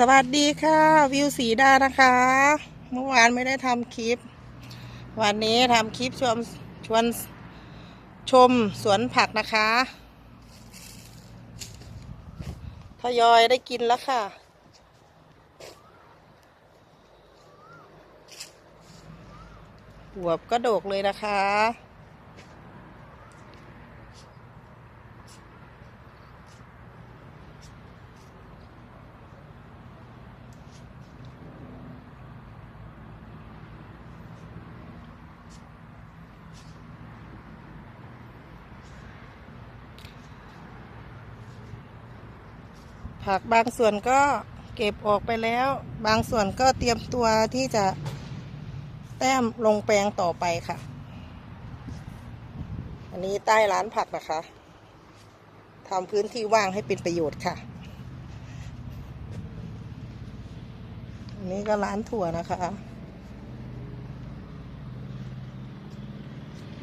สวัสดีค่ะ วิวสีดานะคะ เมื่อวานไม่ได้ทำคลิป วันนี้ทำคลิปชมชวนชมสวนผักนะคะทยอยได้กินแล้วค่ะหัวบก็โดกเลยนะคะ ผักบางส่วนก็เก็บออกไปแล้ว บางส่วนก็เตรียมตัวที่จะแต้มลงแปลงต่อไปค่ะ อันนี้ใต้ร้านผักนะคะทำพื้นที่ว่างให้เป็นประโยชน์ค่ะ อันนี้ก็ร้านถั่วนะคะ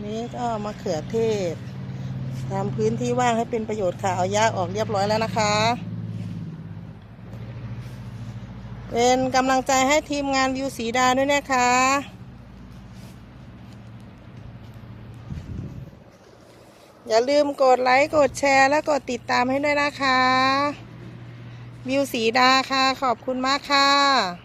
นี่ก็มะเขือเทศทำพื้นที่ว่างให้เป็นประโยชน์ค่ะ เอาหญ้าออกเรียบร้อยแล้วนะคะ เป็นกำลังใจให้ทีมงานวิวสีดาด้วยนะคะ อย่าลืมกดไลค์ กดแชร์ และกดติดตามให้ด้วยนะคะ วิวสีดาค่ะ ขอบคุณมากค่ะ